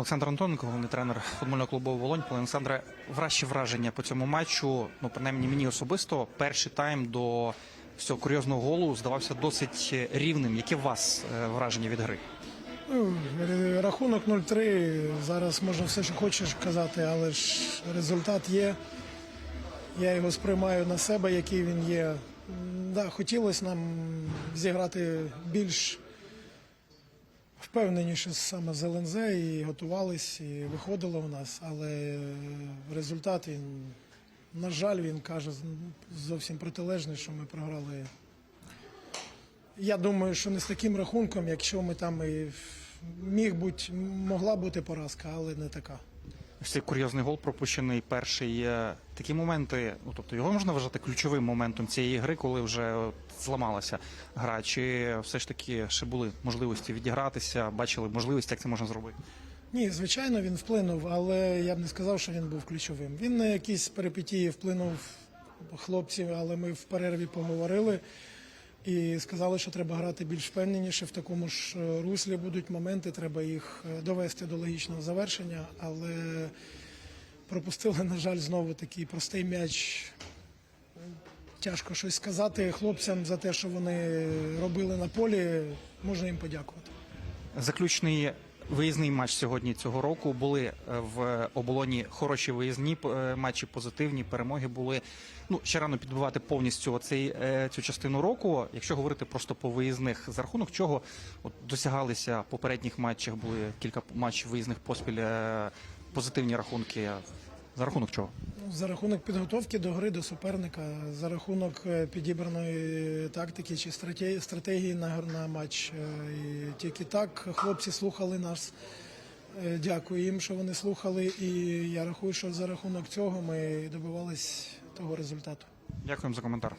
Олександр Антоненко, головний тренер футбольного клубу Волонь. Пане Олександре, вражчі враження по цьому матчу. Ну, принаймні мені особисто, перший тайм до цього курйозного голу здавався досить рівним. Яке у вас е, враження від гри? Ну, рахунок 0-3. Зараз можна все, що хочеш казати, але ж результат є. Я його сприймаю на себе, який він є. Да, хотілося нам зіграти більш впевненіше саме з ЛНЗ і готувались, і виходило в нас, але е, результат він, на жаль, він каже зовсім протилежний, що ми програли я думаю, що не з таким рахунком, якщо ми там і міг бути, могла бути поразка, але не така. Ось цей курйозний гол пропущений перший. Е, Такі моменти, ну тобто його можна вважати ключовим моментом цієї гри, коли вже от зламалася гра. Чи все ж таки ще були можливості відігратися, бачили можливості, як це можна зробити? Ні, звичайно, він вплинув, але я б не сказав, що він був ключовим. Він на якісь перипетії вплинув хлопців, але ми в перерві поговорили і сказали, що треба грати більш впевненіше. В такому ж е, руслі будуть моменти, треба їх е, довести до логічного завершення, але пропустили, на жаль, знову такий простий м'яч. Тяжко щось сказати хлопцям за те, що вони робили на полі. Можна їм подякувати. Заключний виїзний матч сьогодні цього року були е, в оболоні хороші виїзні е, матчі, позитивні перемоги були. Ну ще рано підбивати повністю оцей, е, цю частину року. Якщо говорити просто по виїзних, за рахунок чого от, досягалися попередніх матчах, були кілька матчів виїзних поспіль позитивні рахунки. За рахунок чого? Ну, За рахунок підготовки до гри до суперника, за рахунок е, підібраної тактики чи стратегії, на матч. Е, І тільки так хлопці слухали нас. Е, Дякую їм, що вони слухали. І я рахую, що за рахунок цього ми добивались того результату. Дякуємо за коментар.